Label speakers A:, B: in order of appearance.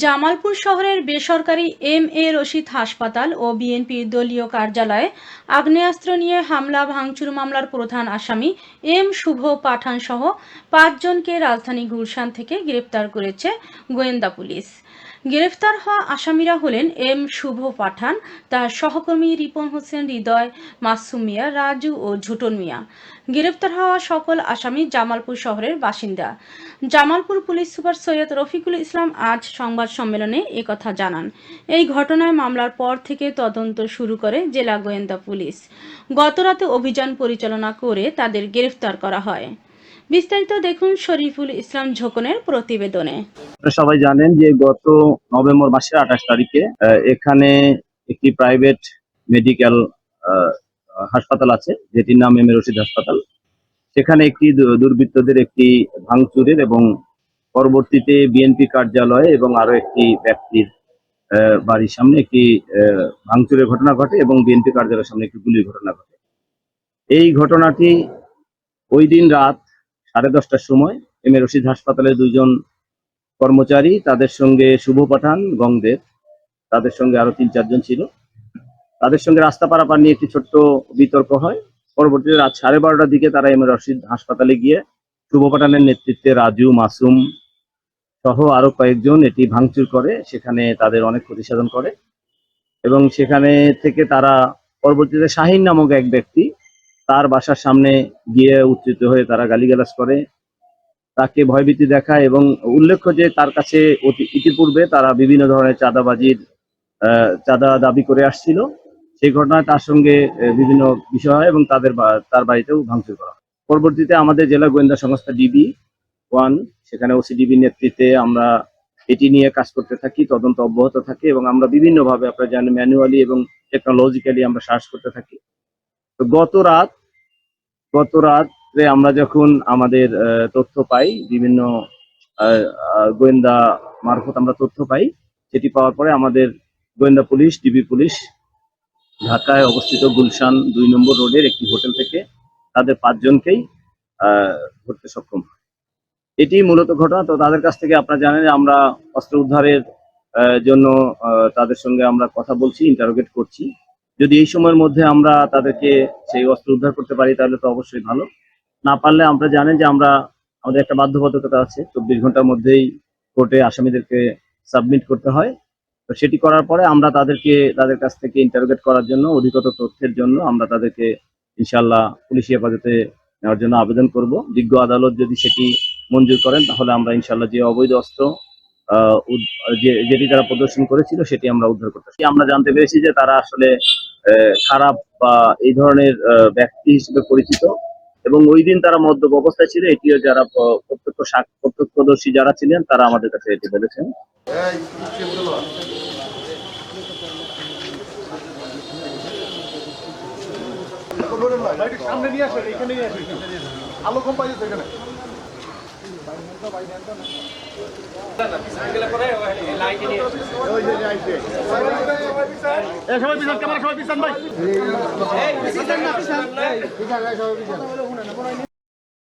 A: জামালপুর শহরের বেসরকারি M A Rashid হাসপাতাল ও বিএনপির দলীয় কার্যালয়ে আগ্নেয়াস্ত্র নিয়ে হামলা, ভাঙচুর মামলার প্রধান আসামি এম. শুভ পাঠান সহ পাঁচজনকে রাজধানী গুলশান থেকে গ্রেপ্তার করেছে গোয়েন্দা পুলিশ। গ্রেফতার হওয়া আসামিরা হলেন এম. শুভ পাঠান, তার সহকর্মী রিপন হোসেন হৃদয়, মাসুম মিয়া, রাজু ও ঝুটন মিয়া। গ্রেফতার হওয়া সকল আসামি জামালপুর শহরের বাসিন্দা। জামালপুর পুলিশ সুপার সৈয়দ রফিকুল ইসলাম আজ সংবাদ সম্মেলনে একথা জানান। এই ঘটনায় মামলার পর থেকে তদন্ত শুরু করে জেলা গোয়েন্দা পুলিশ। গতরাতে অভিযান পরিচালনা করে তাদের গ্রেফতার করা হয়। বিস্তারিত দেখুন শরীফুল ইসলাম ঝোকনের প্রতিবেদনে।
B: সবাই জানেন যে গত নভেম্বর মাসের আঠাশ তারিখে এখানে একটি প্রাইভেট মেডিকেল হাসপাতাল আছে, যেটির নাম এম রশিদ হাসপাতাল। সেখানে একটি দুর্বৃত্তদের একটি ভাঙচুরের এবং পরবর্তীতে বিএনপি কার্যালয়ে এবং আরও একটি ব্যক্তির বাড়ির সামনে একটি ভাঙচুরের ঘটনা ঘটে এবং বিএনপি কার্যালয়ের সামনে একটি গুলির ঘটনা ঘটে। এই ঘটনাটি ওই দিন রাত সাড়ে দশটার সময় এম এ রশিদ হাসপাতালের দুজন কর্মচারী, তাদের সঙ্গে শুভ পাঠান গংদের তাদের সঙ্গে আরও তিন চারজন ছিল। তাদের সঙ্গে রাস্তা পারাপার নিয়ে একটি ছোট্ট বিতর্ক হয়। পরবর্তীতে রাত সাড়ে বারোটার দিকে তারা এম রশিদ হাসপাতালে গিয়ে শুভ পাঠানের নেতৃত্বে রাজু মাসুম সহ আরও কয়েকজন এটি ভাঙচুর করে, সেখানে তাদের অনেক ক্ষতি সাধন করে এবং সেখানে থেকে তারা পরবর্তীতে শাহিন নামক এক ব্যক্তি তার বাসার সামনে গিয়ে উত্থিত হয়ে তারা গালিগালাজ করে, তাকে ভয়ভীতি দেখায় এবং উল্লেখ্য যে তার কাছে ইতিপূর্বে তারা বিভিন্ন ধরনের চাঁদাবাজির চাঁদা দাবি করে আসছিল। সেই ঘটনায় তার সঙ্গে বিভিন্ন বিষয় হয় এবং তাদের তার বাড়িতেও ভাঙচুর করা পরবর্তীতে আমাদের জেলা গোয়েন্দা সংস্থা ডিবি ওয়ান, সেখানে ওসিডিবির নেতৃত্বে আমরা এটি নিয়ে কাজ করতে থাকি, তদন্ত অব্যাহত থাকে এবং আমরা বিভিন্নভাবে আপনারা জানেন ম্যানুয়ালি এবং টেকনোলজিক্যালি আমরা সার্চ করতে থাকি। তো গত রাত, গত রাত্রে আমরা যখন আমাদের তথ্য পাই, বিভিন্ন গোয়েন্দা মারফত আমরা তথ্য পাই, সেটি পাওয়ার পরে আমাদের গোয়েন্দা পুলিশ ডিবি পুলিশ, ঢাকায় অবস্থিত গুলশান দুই নম্বর রোডের একটি হোটেল থেকে তাদের পাঁচজনকেই ধরতে সক্ষম। এটি মূলত ঘটনা। তো তাদের কাছ থেকে আপনারা জানেন আমরা অস্ত্র উদ্ধারের জন্য তাদের সঙ্গে আমরা কথা বলছি ইন্টারোগেট করছি। যদি এই সময়ের মধ্যে আমরা তাদেরকে সেই অস্ত্র উদ্ধার করতে পারি, তাহলে তো অবশ্যই ভালো। না পারলে আমরা জানেন যে আমরা, আমাদের একটা বাধ্যবাধকতা আছে। চব্বিশ ঘণ্টার মধ্যেই কোর্টে আসামিদেরকে সাবমিট করতে হয়। তো সেটি করার পরে আমরা তাদেরকে, তাদের কাছ থেকে ইন্টারোগেট করার জন্য, অধিকতর তথ্যের জন্য আমরা তাদেরকে ইনশাল্লাহ পুলিশি হেফাজতে নেওয়ার জন্য আবেদন করব। বিজ্ঞ আদালত যদি সেটি মঞ্জুর করেন, তাহলে আমরা ইনশাল্লাহ যে অবৈধ অস্ত্র যেটি তারা প্রদর্শন করেছিল সেটি আমরা উদ্ধার করতে। আমরা জানতে পেরেছি যে তারা আসলে খারাপ বা এই ধরনের ব্যক্তি হিসেবে পরিচিত এবং ওই দিন তারা মদ্যপ অবস্থায় ছিল। এটিও যারা প্রত্যক্ষ প্রত্যক্ষদর্শী যারা ছিলেন, তারা আমাদের কাছে এটি বলেছেন।
C: আলো কম পাইছে সবাই পিছান ক্যামেরা সবাই পিছান ভাই।